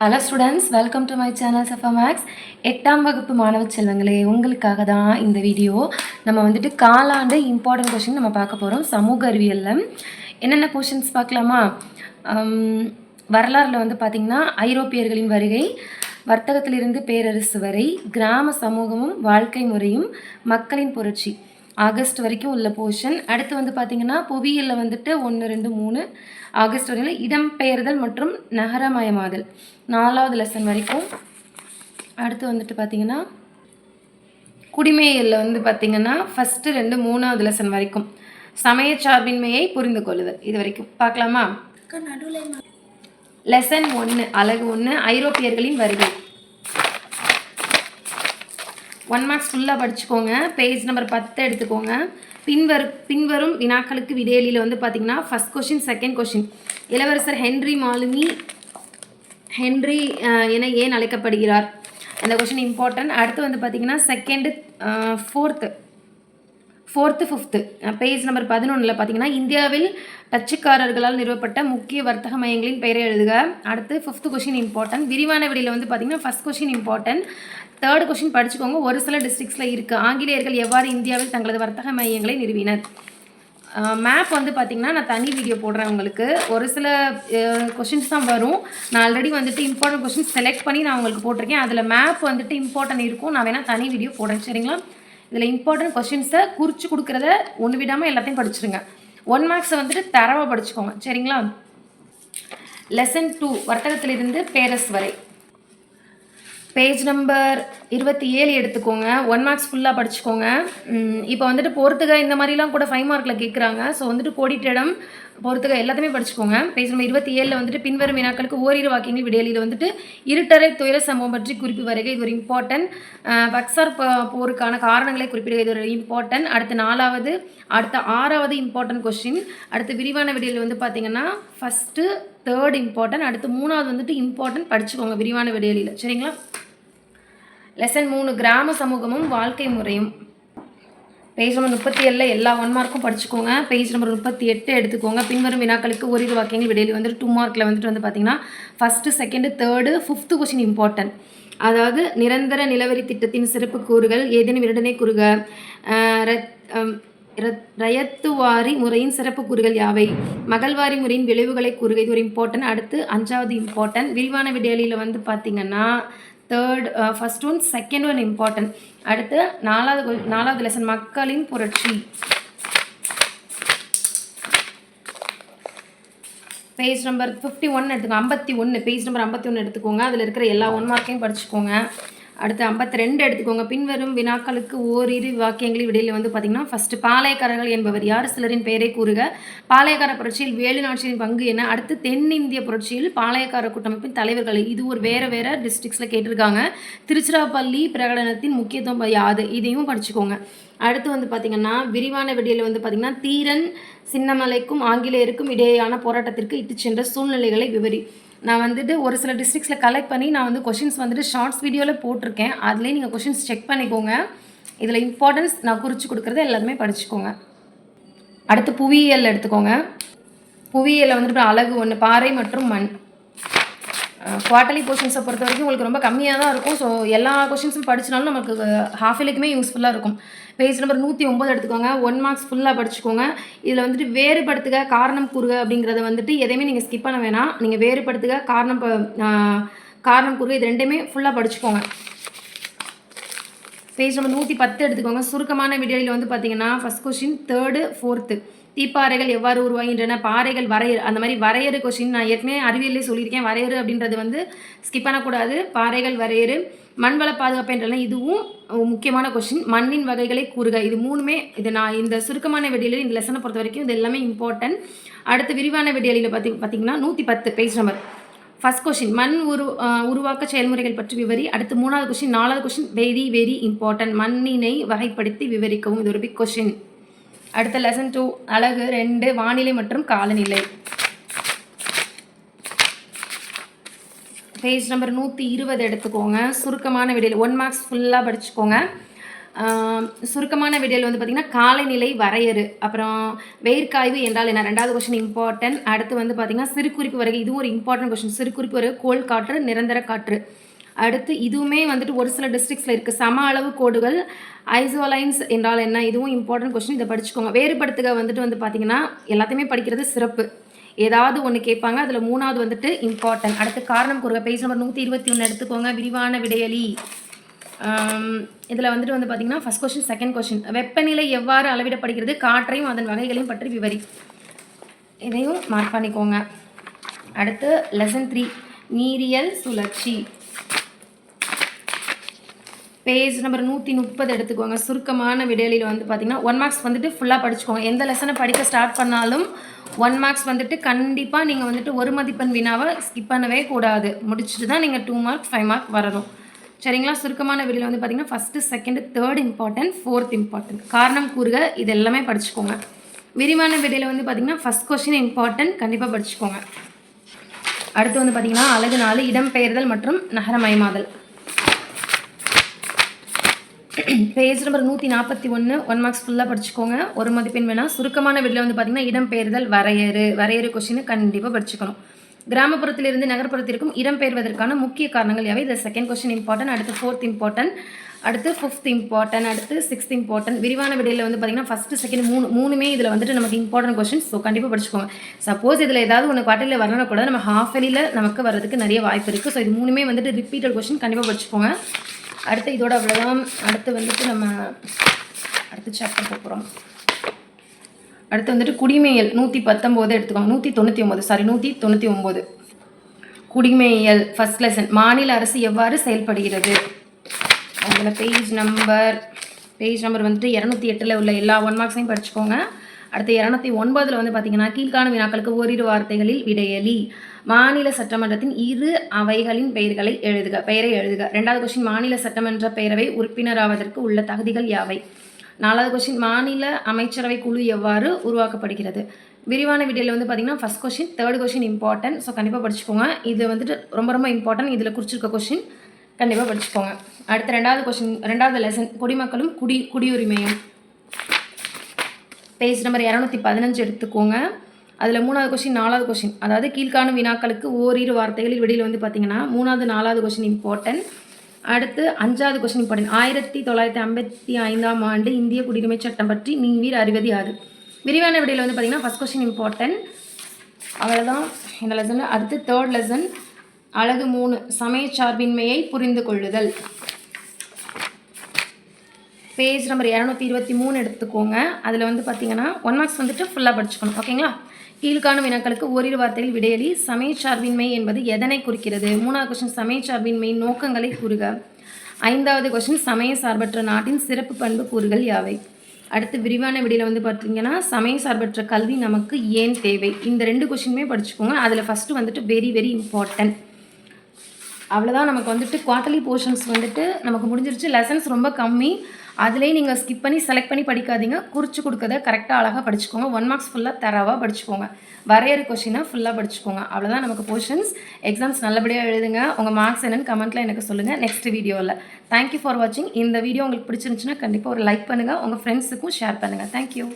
Hello students welcome to my channel Safa maths எட்டாம் வகுப்பு மாணவ செல்வங்களே உங்களுக்காக தான் இந்த வீடியோ நம்ம வந்துட்டு காலாண்டு இம்பார்ட்டன்ட் கொஷின் நம்ம பார்க்க போகிறோம் சமூக அறிவியலில். என்னென்ன கொஷின்ஸ் பார்க்கலாமா? வரலாறில் வந்து பார்த்திங்கன்னா ஐரோப்பியர்களின் வருகை வர்த்தகத்திலிருந்து பேரரசு வரை கிராம சமூகமும் வாழ்க்கை முறையும் மக்களின் புரட்சி. ஆகஸ்ட் வரைக்கும் உள்ள போர்ஷன் அடுத்து வந்து பார்த்திங்கன்னா புவியியலில் வந்துட்டு ஒன்று ரெண்டு மூணு ஆகஸ்ட் வரையில் இடம்பெயர்தல் மற்றும் நகரமயமாதல். நாலாவது லெசன் வரைக்கும். அடுத்து வந்துட்டு பார்த்திங்கன்னா குடிமையியலில் வந்து பார்த்திங்கன்னா ஃபஸ்ட்டு ரெண்டு மூணாவது லெசன் வரைக்கும். சமய சார்பின்மையை புரிந்து கொள்ளுதல். இது வரைக்கும். பார்க்கலாமா லெசன் ஒன்று அழகு ஒன்று ஐரோப்பியர்களின் வருகை. ஒன் மார்க்ஸ் ஃபுல்லாக படிச்சுக்கோங்க. பேஜ் நம்பர் பத்து எடுத்துக்கோங்க. பின்வரு பின்வரும் வினாக்களுக்கு விடையலியில் வந்து பார்த்தீங்கன்னா ஃபஸ்ட் கொஷின் செகண்ட் கொஷின் இளவரசர் ஹென்றி மாலுமி ஹென்றி என ஏன் அழைக்கப்படுகிறார்? அந்த கொஷின் இம்பார்ட்டன்ட் அடுத்து வந்து பார்த்தீங்கன்னா second fourth fourth fifth page number பதினொன்றில் பார்த்தீங்கன்னா இந்தியாவில் டச்சுக்காரர்களால் நிறுவப்பட்ட முக்கிய வர்த்தக மையங்களின் பெயரை எழுதுக. அடுத்து ஃபிஃப்த்து கொஷின் இம்பார்ட்டன்ட் விரிவான விடையில் வந்து பார்த்தீங்கன்னா first question important third question படிச்சுக்கோங்க. ஒரு சில டிஸ்ட்ரிக்ஸில் இருக்குது ஆங்கிலேயர்கள் எவ்வாறு இந்தியாவில் தங்களது வர்த்தக மையங்களை நிறுவினர்? மேப் வந்து பார்த்திங்கன்னா நான் தனி வீடியோ போடுறேன் உங்களுக்கு. ஒரு சில கொஷின்ஸ் தான் வரும். நான் ஆல்ரெடி வந்துட்டு இம்பார்ட்டன்ட் கொஷின்ஸ் செலக்ட் பண்ணி நான் உங்களுக்கு போட்டிருக்கேன். அதில் மேப் வந்துட்டு இம்பார்ட்டன்ட் இருக்கும். நான் வேணால் தனி வீடியோ போடுறேன். சரிங்களா? இதில் இம்பார்ட்டன்ட் கொஷின்ஸை குறித்து கொடுக்குறத ஒன்று விடாமல் எல்லாத்தையும் படிச்சிருங்க. ஒன் மார்க்ஸை வந்துட்டு தரவாக படிச்சுக்கோங்க. சரிங்களா? லெசன் டூ வர்த்தகத்திலிருந்து பேரஸ் வரை. பேஜ் நம்பர் இருபத்தி ஏழு எடுத்துக்கோங்க. ஒன் மார்க்ஸ் ஃபுல்லாக படிச்சுக்கோங்க. இப்போ வந்துட்டு பொறுத்துக இந்த மாதிரிலாம் கூட ஃபைவ் மார்க்கில் கேட்குறாங்க ஸோ வந்துட்டு கோடிட்டிடம் பொறுத்துக எல்லாத்தையுமே படிச்சுக்கோங்க. பேஜ் நம்பர் இருபத்தி ஏழில் வந்துட்டு பின்வரும் வினாக்களுக்கு ஓரிரு வாக்கியங்கள் விடையலில் வந்துட்டு இருட்டரை துயர சம்பவம் பற்றி குறிப்பு வருகை. இது ஒரு இம்பார்ட்டன்ட் பக்சார் போருக்கான காரணங்களை குறிப்பிடுக. இது ஒரு இம்பார்ட்டன்ட் அடுத்து நாலாவது அடுத்த ஆறாவது இம்பார்ட்டன்ட் கொஷின் அடுத்து விரிவான விடையில் வந்து பார்த்தீங்கன்னா ஃபஸ்ட்டு தேர்ட் இம்பார்ட்டன்ட் அடுத்து மூணாவது வந்துட்டு இம்பார்ட்டன்ட் படிச்சுக்கோங்க விரிவான விடையலில் சரிங்களா? லெசன் மூணு கிராம சமூகமும் வாழ்க்கை முறையும். பேஜ் நம்பர் முப்பத்தி ஏழில் எல்லா ஒன் மார்க்கும் படிச்சுக்கோங்க. பேஜ் நம்பர் முப்பத்தி எட்டு எடுத்துக்கோங்க. பின்வரும் வினாக்களுக்கு ஓரிரு வாக்கியங்கள் விடையில் வந்துட்டு டூ மார்க்கில் வந்துட்டு வந்து பார்த்தீங்கன்னா first second third fifth question important அதாவது நிரந்தர நிலவரி திட்டத்தின் சிறப்பு கூறுகள் ஏதேனும் இரண்டனே கூறுக. ரத்- ரத்- ரயத்துவாரி முறையின் சிறப்பு கூறுகள் யாவை? மகள்வாரி முறையின் விளைவுகளை கூறுக. இது ஒரு இம்பார்ட்டன்ட் அடுத்து அஞ்சாவது இம்பார்ட்டன்ட் விரிவான விடையலியில் வந்து பார்த்திங்கன்னா third first one second one important அடுத்து நாலாவது நாலாவது லெசன் மக்களின் புரட்சி. பேஜ் நம்பர் ஃபிஃப்டி ஒன் எடுத்துக்கோங்க ஐம்பத்தி ஒன்று பேஜ் நம்பர் ஐம்பத்தி ஒன்று எடுத்துக்கோங்க. அதில் இருக்கிற எல்லா ஒன் மார்க்கையும் படிச்சுக்கோங்க. அடுத்து ஐம்பத்தி ரெண்டு எடுத்துக்கோங்க. பின்வரும் வினாக்களுக்கு ஓரிரு வாக்கியங்களில் விடையில் வந்து பார்த்தீங்கன்னா ஃபஸ்ட்டு பாளையக்காரர்கள் என்பவர் யார்? சிலரின் பெயரை கூறுக. பாளையக்கார புரட்சியில் வேலு நாச்சியின் பங்கு என்ன? அடுத்து தென்னிந்திய புரட்சியில் பாளையக்கார கூட்டமைப்பின் தலைவர்கள் இது ஒரு வேறு வேறு டிஸ்ட்ரிக்ஸில் கேட்டிருக்காங்க. திருச்சிராப்பள்ளி பிரகடனத்தின் முக்கியத்துவம் யாது இதையும் படிச்சுக்கோங்க. அடுத்து வந்து பார்த்திங்கன்னா விரிவான விடியில் வந்து பார்த்திங்கன்னா தீரன் சின்னமலைக்கும் ஆங்கிலேயருக்கும் இடையேயான போராட்டத்திற்கு இட்டு சென்ற சூழ்நிலைகளை விவரி நான் வந்துட்டு ஒரு சில டிஸ்ட்ரிக்ஸில் கலெக்ட் பண்ணி நான் வந்து கொஷின்ஸ் வந்துட்டு ஷார்ட்ஸ் வீடியோவில் போட்டிருக்கேன். அதுலேயே நீங்கள் கொஷின்ஸ் செக் பண்ணிக்கோங்க. இதில் இம்பார்ட்டன்ஸ் நான் குறித்து கொடுக்குறது எல்லாருமே படிச்சுக்கோங்க. அடுத்து புவியியல் எடுத்துக்கோங்க. புவியியலில் வந்துட்டு அழகு ஒன்று பாறை மற்றும் மண். குவார்டர்லி போர்ஷன்ஸை பொறுத்த வரைக்கும் உங்களுக்கு ரொம்ப கம்மியாக தான் இருக்கும். ஸோ எல்லா கொஷின்ஸும் படிச்சினாலும் நமக்கு ஹாஃப் இயர்க்குமே யூஸ்ஃபுல்லாக இருக்கும். பேஜ் நம்பர் நூற்றி ஒம்பது எடுத்துக்கோங்க. ஒன் மார்க்ஸ் ஃபுல்லாக படிச்சுக்கோங்க. இதில் வந்துட்டு வேறுபடுத்துக காரணம் கூறுக அப்படிங்கிறத வந்துட்டு எதையுமே நீங்கள் ஸ்கிப் பண்ண வேணாம். நீங்கள் வேறுபடுத்துக காரணம் காரணம் கூறுக இது ரெண்டுமே ஃபுல்லாக படிச்சுக்கோங்க. பேஜ் நம்பர் நூற்றி பத்து எடுத்துக்கோங்க. சுருக்கமான விடையில் வந்து பார்த்தீங்கன்னா ஃபஸ்ட் கொஷின் தேர்டு ஃபோர்த்து தீப்பாறைகள் எவ்வாறு உருவாகின்றன பாறைகள் வரையறு அந்த மாதிரி வரையறு கொஷின் நான் ஏற்கனவே அறிவியலே சொல்லியிருக்கேன். வரையறு அப்படின்றது வந்து ஸ்கிப் பண்ணக்கூடாது. பாறைகள் வரையறு மண்வள பாதுகாப்பு என்றாலும் இதுவும் முக்கியமான கொஷின் மண்ணின் வகைகளை கூறுக. இது மூணுமே இது நான் இந்த சுருக்கமான விடையில இந்த லெசனை பொறுத்த வரைக்கும் இது எல்லாமே இம்பார்ட்டன்ட் அடுத்து விரிவான வெடியலில் பார்த்தி பார்த்தீங்கன்னா நூற்றி பத்து பேஜ் நம்பர் ஃபர்ஸ்ட் கொஷின் மண் உரு உருவாக்க செயல்முறைகள் பற்றி விவரி. அடுத்து மூணாவது கொஷின் நாலாவது கொஷின் வெரி வெரி இம்பார்ட்டன்ட் மண்ணினை வகைப்படுத்தி விவரிக்கவும். இது ஒரு பிக் கொஷின் அடுத்த லெசன் டூ அழகு ரெண்டு வானிலை மற்றும் காலநிலை. பேஜ் நம்பர் நூற்றி இருபது எடுத்துக்கோங்க. சுருக்கமான விடையில் ஒன் மார்க்ஸ் ஃபுல்லாக படிச்சுக்கோங்க. சுருக்கமான விடியல் வந்து பார்த்திங்கன்னா காலநிலை வரையறு. அப்புறம் வெயிற்காய்வு என்றால் என்ன? ரெண்டாவது கொஷின் இம்பார்ட்டன்ட் அடுத்து வந்து பார்த்திங்கன்னா சிறுகுறிப்பு வரைக்கும் இதுவும் ஒரு இம்பார்ட்டன்ட் கொஸ்டின் சிறுகுறிப்பு வரைக்கும் கோள் காற்று நிரந்தர காற்று. அடுத்து இதுவுமே வந்துட்டு ஒரு சில டிஸ்ட்ரிக்ஸில் இருக்குது சம அளவு கோடுகள் ஐசோலைன்ஸ் என்றால் என்ன? இதுவும் இம்பார்ட்டன்ட் கொஸ்டின் இதை படிச்சுக்கோங்க. வேறுபடுத்துக வந்துட்டு வந்து பார்த்திங்கன்னா எல்லாத்தையுமே படிக்கிறது சிறப்பு. ஏதாவது ஒன்று கேட்பாங்க அதில் மூணாவது வந்துட்டு இம்பார்ட்டன்ட் அடுத்து காரணம் கூறுக. பேஜ் நம்பர் நூற்றி இருபத்தி ஒன்று எடுத்துக்கோங்க. விரிவான விடையலி. இதில் வந்துட்டு வந்து பார்த்திங்கன்னா ஃபஸ்ட் கொஸ்டின் செகண்ட் கொஷின் வெப்பநிலை எவ்வாறு அளவிடப்படுகிறது? காற்றையும் அதன் வகைகளையும் பற்றி விவரி. இதையும் மார்க் பண்ணிக்கோங்க. அடுத்து லெசன் த்ரீ நீரியல் சுழற்சி. பேஜ் நம்பர் நூற்றி முப்பது எடுத்துக்கோங்க. சுருக்கமான விடையில வந்து பார்த்தீங்கன்னா ஒன் மார்க்ஸ் வந்துட்டு ஃபுல்லாக படிச்சுக்கோங்க. எந்த லெசனை படிக்க ஸ்டார்ட் பண்ணாலும் ஒன் மார்க்ஸ் வந்துட்டு கண்டிப்பாக நீங்கள் வந்துட்டு ஒரு மதிப்பெண் வினாவை ஸ்கிப் பண்ணவே கூடாது. முடிச்சுட்டு தான் நீங்கள் டூ மார்க் ஃபைவ் மார்க் வரணும். சரிங்களா? சுருக்கமான விடையில் வந்து பார்த்தீங்கன்னா first second third important fourth important காரணம் கூறுக இது எல்லாமே படிச்சுக்கோங்க. விரிவான விடையில் வந்து பார்த்தீங்கன்னா ஃபஸ்ட் கொஸ்டின் இம்பார்ட்டன்ட் கண்டிப்பாக படிச்சுக்கோங்க. அடுத்து வந்து பார்த்தீங்கன்னா அழகு நாலு இடம்பெயர்தல் மற்றும் நகரமயமாதல். பேஜ் நம்பர் நூற்றி நாற்பத்தி ஒன்று ஒன் மார்க்ஸ் ஃபுல்லாக படிச்சுக்கோங்க. ஒரு மதிப்பெண் வேணால் சுருக்கமான வீட்டில் வந்து பார்த்தீங்கன்னா இடம்பெயர்தல் வரையறு வரையறு கொஷினை கண்டிப்பாக படிச்சுக்கணும். கிராமப்புறத்திலிருந்து நகர்ப்புறத்திற்கும் இடம்பெயர்வதற்கான முக்கிய காரணங்கள் யாவை? இது செகண்ட் கொஸ்டின் இம்பார்ட்டன்ட் அடுத்து ஃபோர்த் இம்பார்ட்டன்ட் அடுத்து ஃபிஃப்த் இம்பார்ட்டன்ட் அடுத்து சிக்ஸ்த் இம்பார்ட்டன்ட் விரிவான விடையில் வந்து பார்த்தீங்கன்னா ஃபஸ்ட்டு செகண்ட் மூணு மூணுமே இதில் வந்துட்டு நமக்கு இம்பார்ட்டன்ட் கொஸ்டின் ஸோ கண்டிப்பாக படிச்சுக்கோங்க. சப்போஸ் இதில் ஏதாவது ஒன்று குவார்ட்டரில் வரணும் கூட நம்ம ஹாஃப் அலியில் நமக்கு வரதுக்கு நிறைய வாய்ப்பு இருக்குது ஸோ இது மூணுமே வந்துட்டு ரிப்பீட்டட் கொஷின் கண்டிப்பாக படிச்சுக்கோங்க. அடுத்து இதோட அவ்வளோதான் அடுத்து வந்துட்டு நம்ம அடுத்து சாப்டர் போகிறோம் அடுத்து வந்துட்டு குடிமையல் நூற்றி பத்தொம்போது எடுத்துக்கோங்க. நூற்றி தொண்ணூற்றி ஒம்பது. சாரி நூற்றி தொண்ணூற்றி ஒம்பது. குடிமையல் ஃபர்ஸ்ட் லெசன் மாநில அரசு எவ்வாறு செயல்படுகிறது? அதில் பேஜ் நம்பர் பேஜ் நம்பர் வந்துட்டு இரநூத்தி எட்டில் உள்ள எல்லா ஒன் மார்க்ஸையும் படிச்சுக்கோங்க. அடுத்து இரநூத்தி ஒன்பதில் வந்து பார்த்தீங்கன்னா கீழ்காணும் வினாக்களுக்கு ஓரிரு வார்த்தைகளில் விடையலி. மாநில சட்டமன்றத்தின் இரு அவைகளின் பெயர்களை எழுதுக பெயரை எழுதுக. ரெண்டாவது கொஸ்டின் மாநில சட்டமன்ற பேரவை உறுப்பினராவதற்கு உள்ள தகுதிகள் யாவை? நாலாவது கொஸ்டின் மாநில அமைச்சரவை குழு எவ்வாறு உருவாக்கப்படுகிறது? விரிவான வீடியோவில் வந்து பார்த்தீங்கன்னா first question third question important so கண்டிப்பாக படிச்சுக்கோங்க. இது வந்துட்டு ரொம்ப ரொம்ப இம்பார்ட்டன்ட் இதில் குறிச்சிருக்க கொஸ்டின் கண்டிப்பாக படிச்சுக்கோங்க. அடுத்த ரெண்டாவது கொஸ்டின் ரெண்டாவது லெசன் குடிமக்களும் குடி குடியுரிமையும். பேஜ் நம்பர் இரநூத்தி பதினஞ்சு எடுத்துக்கோங்க. அதில் மூணாவது கொஷின் நாலாவது கொஸ்டின் அதாவது கீழ்காணும் வினாக்களுக்கு ஓரிரு வார்த்தைகளில் வெளியில் வந்து பார்த்தீங்கன்னா மூணாவது நாலாவது கொஷின் இம்பார்ட்டன்ட் அடுத்து அஞ்சாவது கொஸ்டின் இம்பார்ட்டன்ட் ஆயிரத்தி தொள்ளாயிரத்தி ஐம்பத்தி ஐந்தாம் ஆண்டு இந்திய குடியுரிமை சட்டம் பற்றி நீவீர் அறிவது யாது? விரிவான விடையில் வந்து பார்த்தீங்கன்னா ஃபஸ்ட் கொஸ்டின் இம்பார்ட்டன்ட் அவ்வளோதான் இந்த லெசனில் அடுத்து தேர்ட் லெசன் அழகு மூணு. சமய சார்பின்மையை புரிந்து கொள்ளுதல் பேஜ் நம்பர் இரநூத்தி இருபத்தி மூணு எடுத்துக்கோங்க. அதில் வந்து பார்த்தீங்கன்னா ஒன் மார்க்ஸ் வந்துட்டு ஃபுல்லாக படிச்சுக்கணும். ஓகேங்களா கீழ்காணும் வினாக்களுக்கு ஓரிரு வார்த்தையில் விடையளி சமய சார்பின்மை என்பது எதனை குறிக்கிறது? மூணாவது கொஸ்டின் சமய சார்பின்மை நோக்கங்களை கூறுக. ஐந்தாவது கொஸ்டின் சமய சார்பற்ற நாட்டின் சிறப்பு பண்பு கூறுகள் யாவை? அடுத்து விரிவான விடையில் வந்து பார்த்தீங்கன்னா சமய சார்பற்ற கல்வி நமக்கு ஏன் தேவை? இந்த ரெண்டு கொஷினுமே படிச்சுக்கோங்க. அதில் ஃபஸ்ட்டு வந்துட்டு வெரி வெரி இம்பார்ட்டன்ட் அவ்வளோதான் நமக்கு வந்துட்டு குவார்ட்டர்லி போர்ஷன்ஸ் வந்துட்டு நமக்கு முடிஞ்சிருச்சு. லெசன்ஸ் ரொம்ப கம்மி. அதுலேயே நீங்கள் ஸ்கிப் பண்ணி செலக்ட் பண்ணி படிக்காதீங்க. குறித்து கொடுக்கறத கரெக்டாக அழகாக படிச்சுக்கோங்க. ஒன் மார்க்ஸ் ஃபுல்லாக தரவாக படிச்சுக்கோங்க. வரையறு கொஷினாக ஃபுல்லாக படிச்சுக்கோங்க. அவ்வளோதான் நமக்கு போர்ஷன்ஸ் எக்ஸாம்ஸ் நல்லபடியாக எழுதுங்க. உங்கள் மார்க்ஸ் என்னென்னு கமெண்ட்டில் எனக்கு சொல்லுங்கள் நெக்ஸ்ட் வீடியோவில் தேங்க்யூ ஃபார் வாட்சிங் இந்த வீடியோ உங்களுக்கு பிடிச்சிருந்துச்சுன்னா கண்டிப்பாக ஒரு லைக் பண்ணுங்கள் உங்கள் ஃப்ரெண்ட்ஸுக்கும் ஷேர் பண்ணுங்கள் தேங்க்யூ